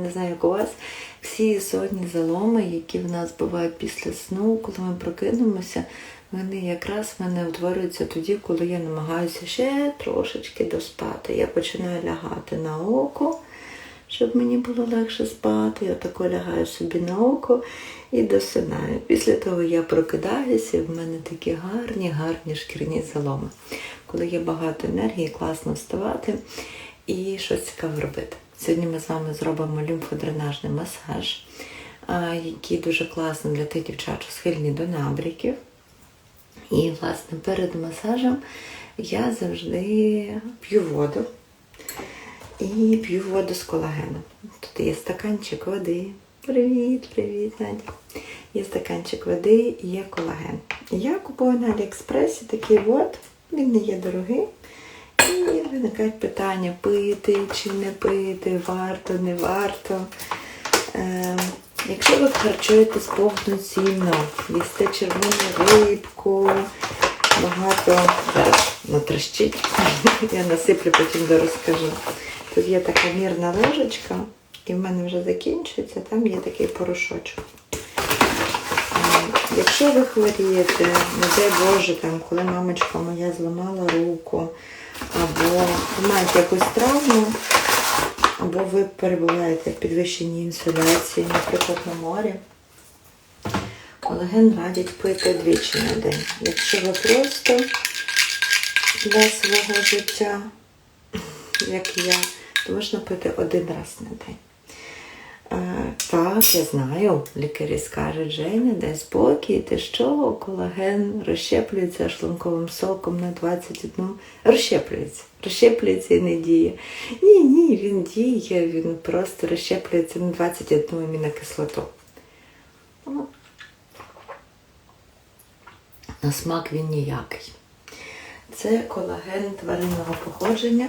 Не знаю, як у вас всі сонні заломи, які в нас бувають після сну, коли ми прокинемося, вони якраз в мене утворюються тоді, коли я намагаюся ще трошечки доспати. Я починаю лягати на око, щоб мені було легше спати. Я тако лягаю собі на око і досинаю. Після того я прокидаюся, і в мене такі гарні, гарні шкірні заломи. Коли є багато енергії, класно вставати і щось цікаве робити. Сьогодні ми з вами зробимо лімфодренажний масаж, який дуже класно для тих дівчат, що схильні до набряків. І, власне, перед масажем я завжди п'ю воду і п'ю воду з колагеном. Тут є стаканчик води. Привіт, привіт, Надя. Є стаканчик води і є колаген. Я купую на Аліекспресі такий от, він не є дорогий. І виникають питання, пити чи не пити, варто, не варто. Е, якщо ви харчуєтесь повноцінно, їсте червону рибку, багато зараз натрещить, я насиплю, потім розкажу. Тут є така мірна ложечка, і в мене вже закінчується, там є такий порошочок. Е, Якщо ви хворієте, не дай Боже, там, коли мамочка моя зламала руку, або маєте якусь травму, або ви перебуваєте в підвищеній інсоляції, наприклад, на морі, колаген радять пити двічі на день. Якщо ви просто для свого життя, як я, то можна пити один раз на день. Так, я знаю, лікарі скажуть, Женя, дай спокій, ти що, колаген розщеплюється шлунковим соком на 21. Розщеплюється. Розщеплюється і не діє. Ні, ні, він діє, він просто розщеплюється на 21 амінокислоту. Ну, На смак він ніякий. Це колаген тваринного походження.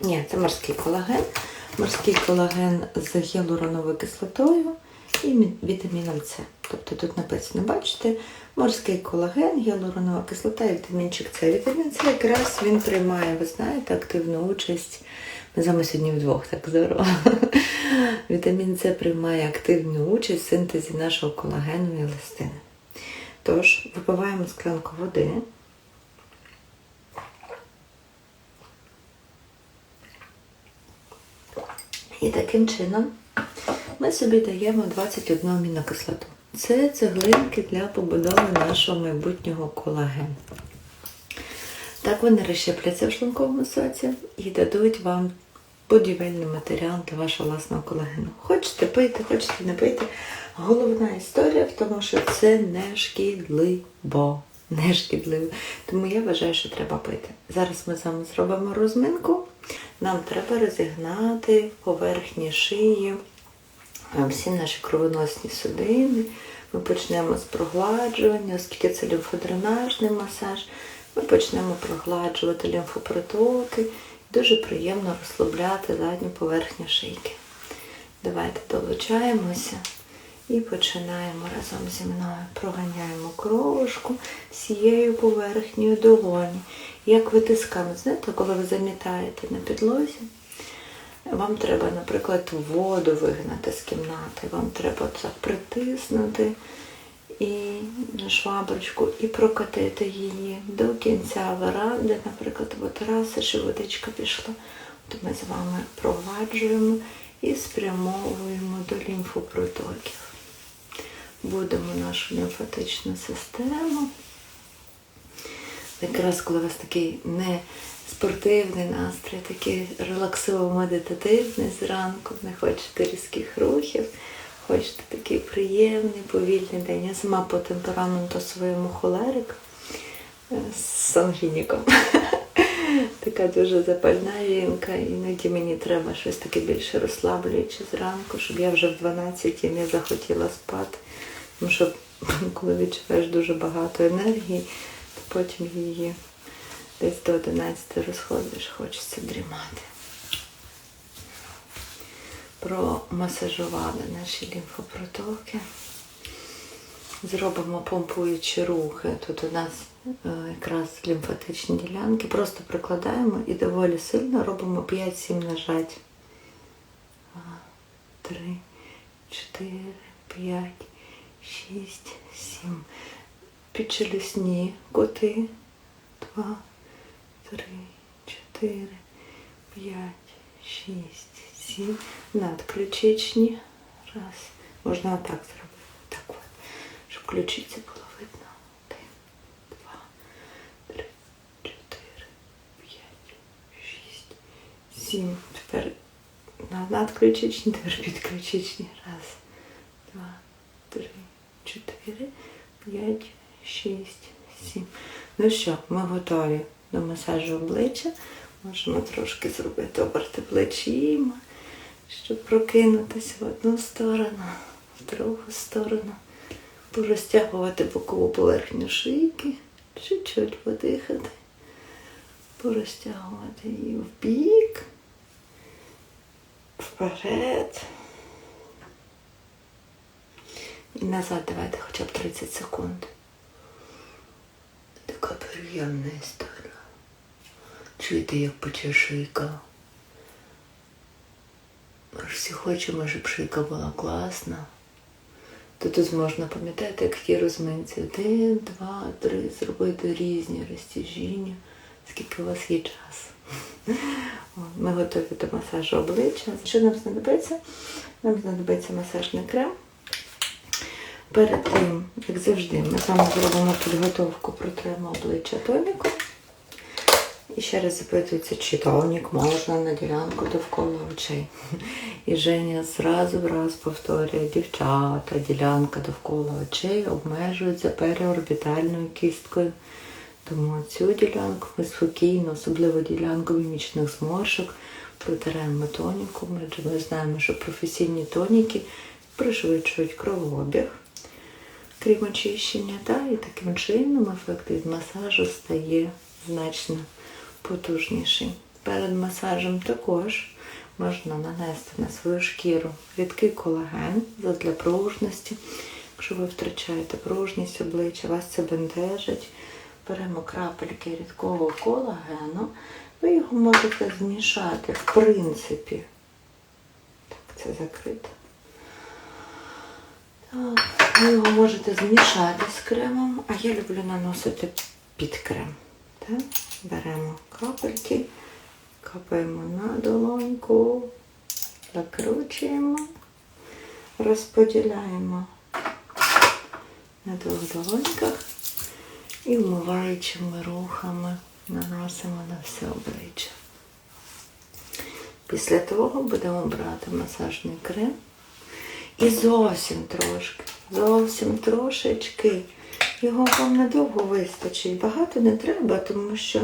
Ні, це морський колаген. Морський колаген з гіалуроновою кислотою і вітаміном С. Тобто тут написано, бачите, морський колаген, гіалуронова кислота і вітамінчик С. Вітамін С якраз він приймає, ви знаєте, активну участь. Ми з вами сьогодні вдвох, так здорово. Вітамін С приймає активну участь в синтезі нашого колагену і еластину. Тож, випиваємо склянку води. І таким чином ми собі даємо 21 амінокислоту. Це цеглинки для побудови нашого майбутнього колагену. Так вони розщепляться в шлунковому соці і дадуть вам будівельний матеріал для вашого власного колагену. Хочете пити, хочете не пити. Головна історія в тому, що це не шкідливо. Не шкідливо. Тому я вважаю, що треба пити. Зараз ми з вами зробимо розминку. Нам треба розігнати поверхні шиї, е, всі наші кровоносні судини. Ми почнемо з прогладжування, оскільки це лімфодренажний масаж. Ми почнемо прогладжувати лімфопротоки. Дуже приємно розслабляти задню поверхню шийки. Давайте долучаємося і починаємо разом зі мною. Проганяємо кровушку всією поверхнею долоні. Як витискаємо, знаєте, коли ви замітаєте на підлозі, вам треба, наприклад, воду вигнати з кімнати, вам треба так притиснути і на шваброчку і прокатити її до кінця веранди, наприклад, або тераси, щоб водичка пішла. То ми з вами прогладжуємо і спрямовуємо до лімфопротоків. Будемо нашу лімфатичну систему. Якраз коли у вас такий не спортивний настрій, такий релаксово-медитативний зранку, не хочете різких рухів, хочете такий приємний, повільний день. Я сама по темпераменту своєму холерик е, з сангвініком. Така дуже запальна жінка, іноді мені треба щось таке більше розслаблююче зранку, щоб я вже в 12 не захотіла спати. Тому що коли відчуваєш дуже багато енергії, то потім її десь до 11 розходиш, хочеться дрімати. Промасажували наші лімфопротоки. Зробимо помпуючі рухи. Тут у нас е, якраз лімфатичні ділянки. Просто прикладаємо і доволі сильно робимо 5-7 нажать. три, чотири, п'ять, шість, сім. Підчелюсні коти. Два, три, чотири, п'ять, шість, сім. Надключичні. Раз. Можна отак зробити. Так от. Щоб ключиці було видно. Один, два, три, чотири, п'ять, шість, сім. Тепер на- надключичні, тепер підключичні. Раз, 5, 6, 7. Ну що, ми готові до масажу обличчя. Можемо трошки зробити оберти плечима, щоб прокинутися в одну сторону, в другу сторону. Порозтягувати бокову поверхню шийки, чуть-чуть подихати, порозтягувати її в бік, вперед. І назад давайте хоча б 30 секунд. Така приємна історія. Чуєте, як пече? Ми ж всі хочемо, щоб шийка була класна. То тут можна пам'ятати, як тій розминці. Один, два, три, зробити різні розтяжіння, скільки у вас є часу. Ми готові до масажу обличчя. Що нам знадобиться? Нам знадобиться масажний крем. Перед тим, як завжди, ми з вами зробимо підготовку протремо обличчя тоніком. І ще раз запитується, чи тонік можна на ділянку довкола очей. І Женя зразу в раз повторює, дівчата, ділянка довкола очей обмежується переорбітальною кісткою. Тому цю ділянку ми спокійно, особливо ділянку мімічних зморшок, протираємо тоніком, ми знаємо, що професійні тоніки пришвидшують кровообіг, крім очищення, та, і таким чином ефект від масажу стає значно потужніший. Перед масажем також можна нанести на свою шкіру рідкий колаген для пружності. Якщо ви втрачаєте пружність обличчя, вас це бентежить. Беремо крапельки рідкого колагену, ви його можете змішати, в принципі. Так, це закрито. Ви його можете змішати з кремом, а я люблю наносити під крем. Так? Беремо капельки, капаємо на долоньку, закручуємо, розподіляємо на двох долоньках і вмиваючими рухами наносимо на все обличчя. Після того будемо брати масажний крем і зовсім трошки, зовсім трошечки. Його вам недовго вистачить. Багато не треба, тому що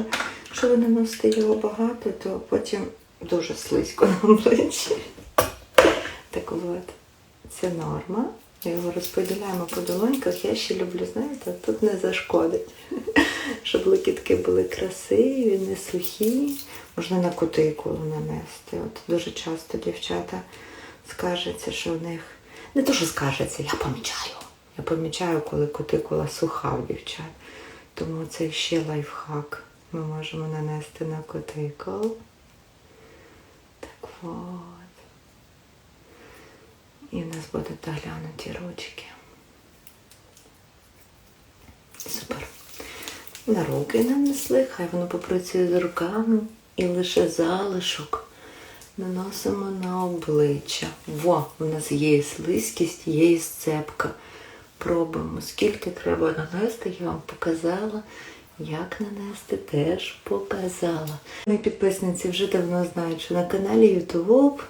якщо ви наносите його багато, то потім дуже слизько на обличчі. Так от, це норма. Його розподіляємо по долоньках. Я ще люблю, знаєте, тут не зашкодить. Щоб ликітки були красиві, не сухі. Можна на кутикулу нанести. От дуже часто дівчата скаржаться, що в них не то, що скаржаться, я помічаю. Я помічаю, коли кутикула суха в дівчат. Тому це ще лайфхак. Ми можемо нанести на кутикул. Так от. І в нас будуть доглянуті ручки. Супер. На руки нанесли, хай воно попрацює з руками і лише залишок наносимо на обличчя. Во, у нас є слизькість, є сцепка. Пробуємо, скільки треба нанести, я вам показала. Як нанести, теж показала. Мої підписниці вже давно знають, що на каналі YouTube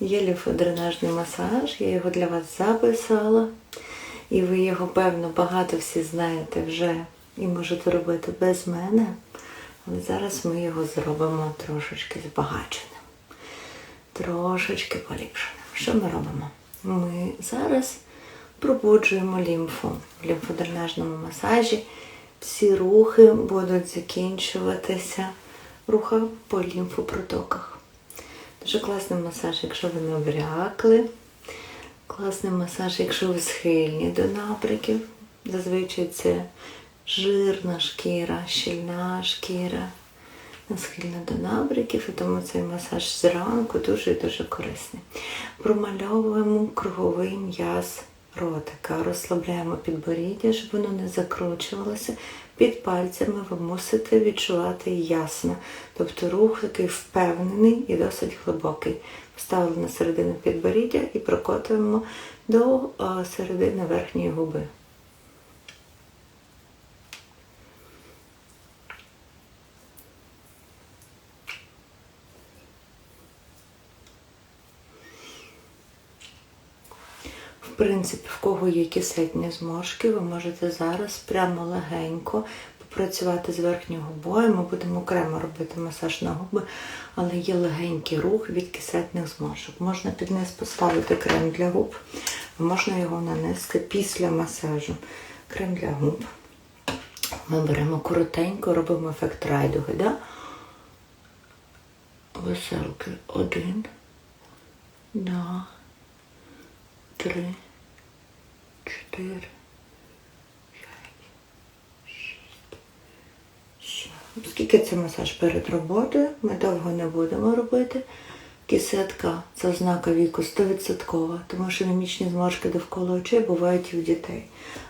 є ліфодренажний масаж. Я його для вас записала. І ви його, певно, багато всі знаєте вже і можете робити без мене. Але зараз ми його зробимо трошечки збагаченим. Трошечки поліпшеним. Що ми робимо? Ми зараз пробуджуємо лімфу в лімфодренажному масажі. Всі рухи будуть закінчуватися руха по лімфопротоках. Дуже класний масаж, якщо ви не обрякли. Класний масаж, якщо ви схильні до набряків. Зазвичай це жирна шкіра, щільна шкіра, схильна до набряків, і тому цей масаж зранку дуже і дуже корисний. Промальовуємо круговий м'яз ротика, розслабляємо підборіддя, щоб воно не закручувалося. Під пальцями ви мусите відчувати ясно. Тобто рух такий впевнений і досить глибокий. Вставили на середину підборіддя і прокотуємо до е, середини верхньої губи. Принципі, в кого є кисетні зморшки, ви можете зараз прямо легенько попрацювати з верхньою губою. Ми будемо окремо робити масаж на губи, але є легенький рух від кисетних зморшок. Можна під низ поставити крем для губ, можна його нанести після масажу. Крем для губ. Ми беремо коротенько, робимо ефект райдуги. Да? Веселки. Один, два, три, чотири, п'ять, шість, сім. Оскільки це масаж перед роботою, ми довго не будемо робити. Кисетка це ознака віку 100%, тому що мімічні зморшки довкола очей бувають і у дітей.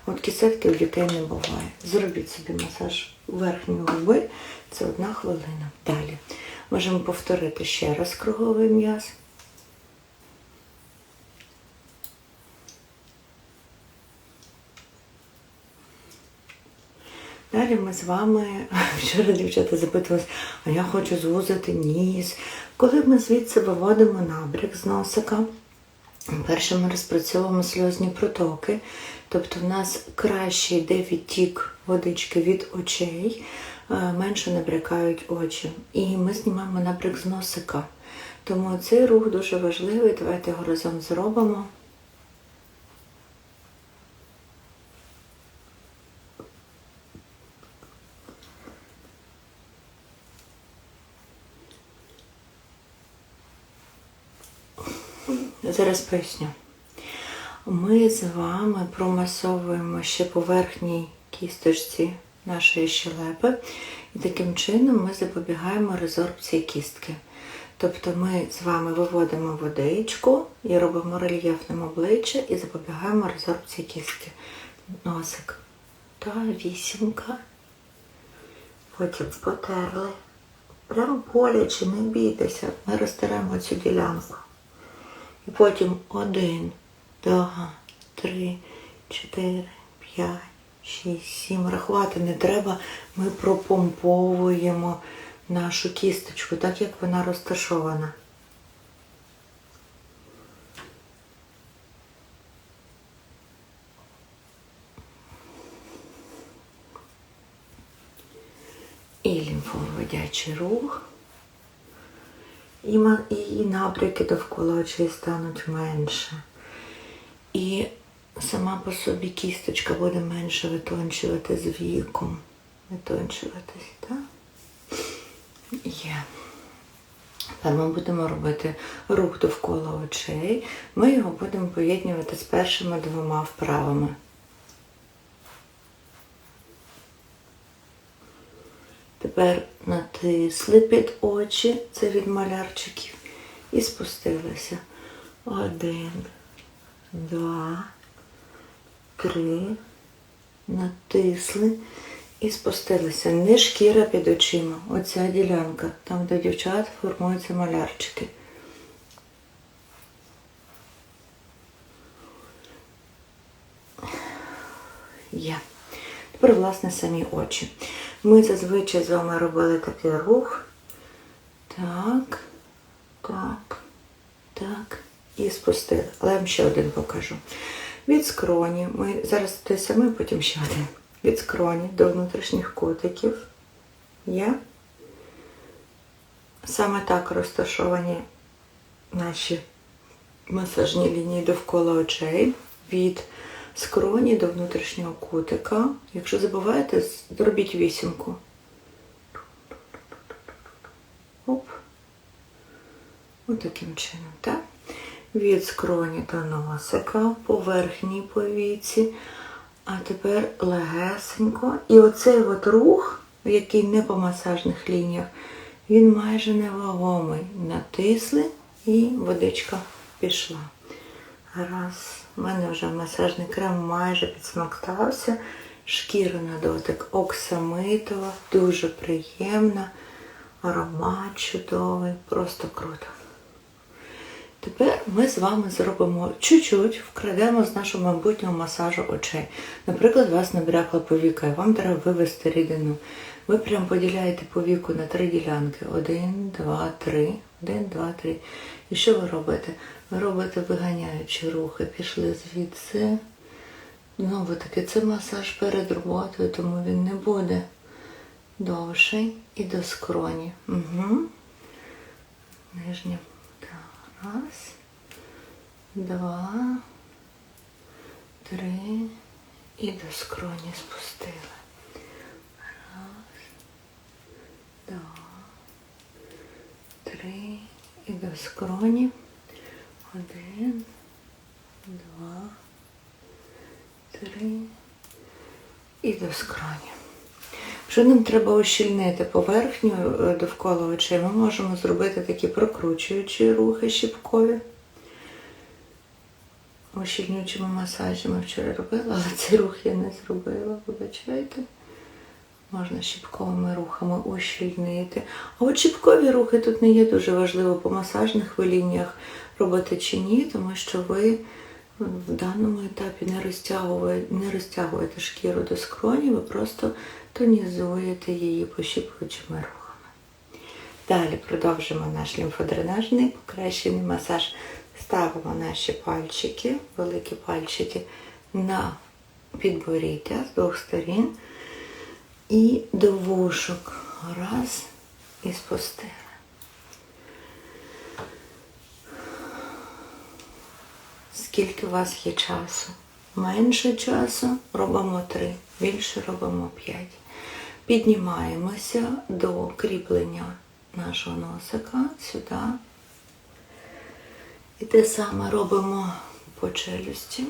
От кисетки у дітей не буває. Зробіть собі масаж верхньої губи, це одна хвилина. Далі. Можемо повторити ще раз круговий м'яз. Далі ми з вами вчора дівчата запитувалися, а я хочу звузити ніс. Коли ми звідси виводимо набряк з носика, перше ми розпрацьовуємо сльозні протоки, тобто в нас краще йде відтік водички від очей, е, менше набрякають очі. І ми знімаємо набряк з носика. Тому цей рух дуже важливий. Давайте його разом зробимо. Зараз поясню. Ми з вами промасовуємо ще поверхній кісточці нашої щелепи, і таким чином ми запобігаємо резорбції кістки. Тобто ми з вами виводимо водичку і робимо рельєфним обличчя і запобігаємо резорбції кістки. Носик. Та вісімка. Потім потерли. Прямо боляче, не бійтеся. Ми розтираємо цю ділянку. І потім один, два, три, чотири, п'ять, шість, сім. Рахувати не треба. Ми пропомповуємо нашу кісточку, так як вона розташована. І лімфовиводячий рух. І, і набряки довкола очей стануть менше. І сама по собі кісточка буде менше витончувати з віком. Витончуватись, так? Є. Тепер ми будемо робити рух довкола очей. Ми його будемо поєднувати з першими двома вправами. Тепер натисли під очі, це від малярчиків, і спустилися. Один, два, три, натисли і спустилися. Не шкіра під очима. Оця ділянка, там, де дівчат формуються малярчики. Є. Тепер, власне, самі очі. Ми зазвичай з вами робили такий рух. Так, так, так. І спустили. Але я вам ще один покажу. Від скроні. Ми зараз те саме, потім ще один. Від скроні до внутрішніх котиків. Є. Саме так розташовані наші масажні лінії довкола очей. Від скроні до внутрішнього кутика. Якщо забуваєте, зробіть вісімку. Оп. Отаким чином, так? Від скроні до носика, по верхній повіці. А тепер легесенько. І оцей от рух, який не по масажних лініях, він майже невагомий. Натисли і водичка пішла. Раз. У мене вже масажний крем майже підсмоктався. Шкіра на дотик оксамитова, дуже приємна, аромат чудовий, просто круто. Тепер ми з вами зробимо чуть-чуть, вкрадемо з нашого майбутнього масажу очей. Наприклад, у вас набрякла повіка, і вам треба вивести рідину. Ви прям поділяєте повіку на три ділянки. Один, два, три. Один, два, три. І що ви робите? Ви робите виганяючі рухи. Пішли звідси. Знову таки, це масаж перед роботою, тому він не буде довший і до скроні. Угу. Нижня. Раз, два, три. І до скроні спустили. Раз, два, три. І до скроні. Один, два, три. І до скроні. Якщо нам треба ущільнити поверхню е, довкола очей, ми можемо зробити такі прокручуючі рухи щіпкові. Ущільнюючими масажами вчора робила, але цей рух я не зробила, вибачайте. Можна щіпковими рухами ущільнити. А от щіпкові рухи тут не є дуже важливо по масажних лініях робити чи ні, тому що ви в даному етапі не розтягуєте, не розтягуєте шкіру до скроні, ви просто тонізуєте її пощіпуючими рухами. Далі продовжимо наш лімфодренажний покращений масаж. Ставимо наші пальчики, великі пальчики на підборіддя з двох сторін і до вушок. Раз і спустили. Скільки у вас є часу? Менше часу робимо три, більше робимо п'ять. Піднімаємося до кріплення нашого носика сюди. І те саме робимо по челюсті,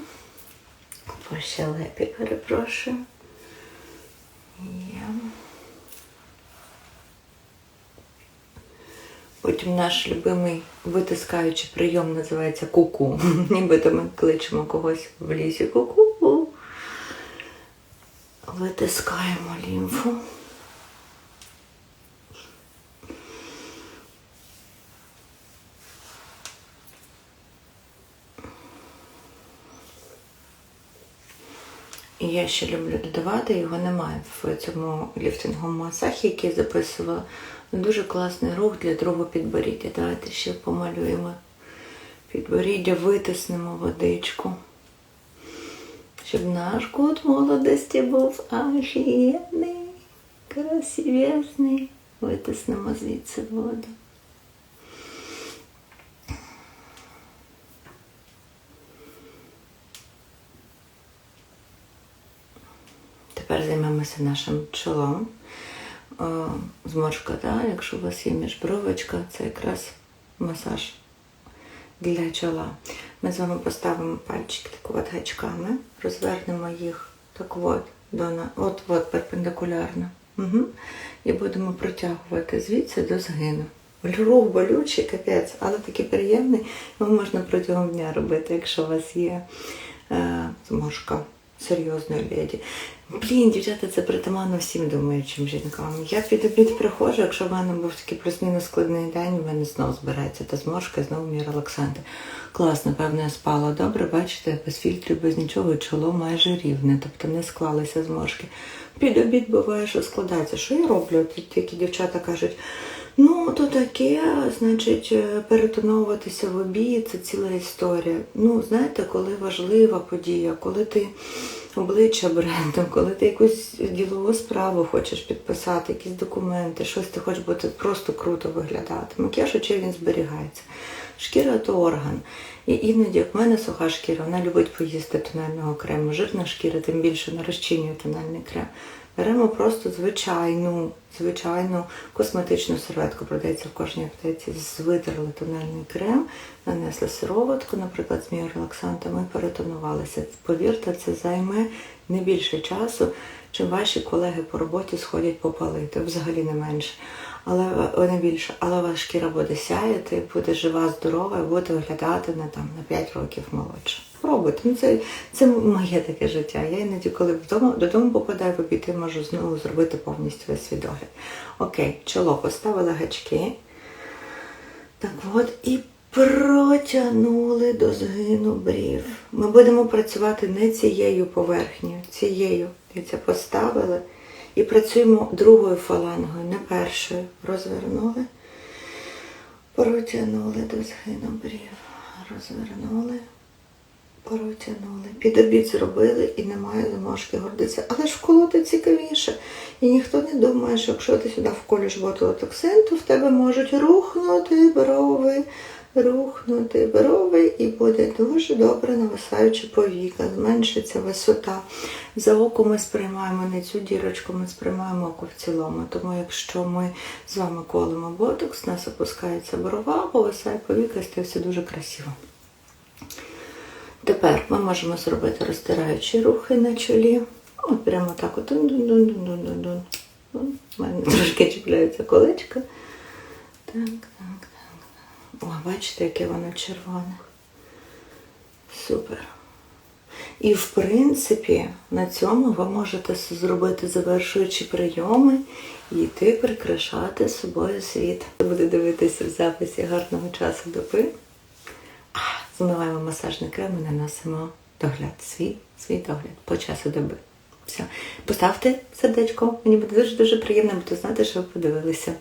по щелепі, перепрошую. Є. Потім наш любимий витискаючий прийом називається куку. Нібито ми кличемо когось в лісі куку. Витискаємо лімфу. І я ще люблю додавати, його немає в цьому ліфтинговому масахі, який записувала. Дуже класний рух для другого підборіддя. Давайте ще помалюємо підборіддя, витиснемо водичку. Щоб наш кут молодості був офігенний, красивезний. Витиснемо звідси воду. Тепер займемося нашим чолом. Зморшка, да? якщо у вас є міжбровочка, це якраз масаж для чола. Ми з вами поставимо пальчики так от гачками, розвернемо їх так от, до на... от, от перпендикулярно. Угу. І будемо протягувати звідси до згину. Рух болючий, капець, але такий приємний. Його можна протягом дня робити, якщо у вас є е, зморшка серйозної леді. Блін, дівчата, це притаманно всім думаючим жінкам. Я під обід приходжу, якщо в мене був такий плюс-мінус складний день, в мене знову збирається та зморшка, знову мій релаксанти. Класно, певно, я спала добре, бачите, без фільтрів, без нічого, чоло майже рівне, тобто не склалися зморшки. Під обід буває, що складається. Що я роблю? Тільки дівчата кажуть, ну, то таке, значить, перетоновуватися в обід, це ціла історія. Ну, знаєте, коли важлива подія, коли ти обличчя бренду, коли ти якусь ділову справу хочеш підписати, якісь документи, щось ти хочеш бути просто круто виглядати. Макіяж очей він зберігається. Шкіра то орган. І іноді, як в мене суха шкіра, вона любить поїсти тонального крему. Жирна шкіра, тим більше не розчинює тональний крем. Беремо просто звичайну, звичайну косметичну серветку, продається в кожній аптеці, витерли тональний крем, нанесли сироватку, наприклад, з міорелаксантом і перетонувалися. Повірте, це займе не більше часу, чим ваші колеги по роботі сходять попалити, взагалі не менше. Але вона більша, але ваша шкіра буде сяяти, буде жива, здорова і буде виглядати на там на 5 років молодше. Пробуйте. Ну, це, це моє таке життя. Я іноді, коли вдома додому попадаю, попіти, можу знову зробити повністю весь свій догляд. Окей, чоло поставила гачки. Так от і протягнули до згину брів. Ми будемо працювати не цією поверхнею, цією. Дивіться, поставили і працюємо другою фалангою, не першою. Розвернули, протягнули до згину брів. Розвернули, протягнули. Під обід зробили і немає зможки гордитися. Але ж вколоти цікавіше. І ніхто не думає, що якщо ти сюди вколюєш ботулотоксин, то в тебе можуть рухнути брови, рухнути брови, і буде дуже добре нависаючи повіка, зменшиться висота. За око ми сприймаємо не цю дірочку, ми сприймаємо око в цілому. Тому якщо ми з вами колимо ботокс, у нас опускається брова, повисає повіка, стає все дуже красиво. Тепер ми можемо зробити розтираючі рухи на чолі. От прямо так от. У мене трошки чіпляються колечка. Так, так, так. О, бачите, яке воно червоне. Супер. І в принципі на цьому ви можете зробити завершуючі прийоми і йти прикрашати собою світ. Буде дивитися в записі гарного часу доби. Змиваємо масажний крем і наносимо догляд, свій, свій догляд по часу доби. Все. Поставте сердечко, мені буде дуже-дуже приємно, буду знати, що ви подивилися.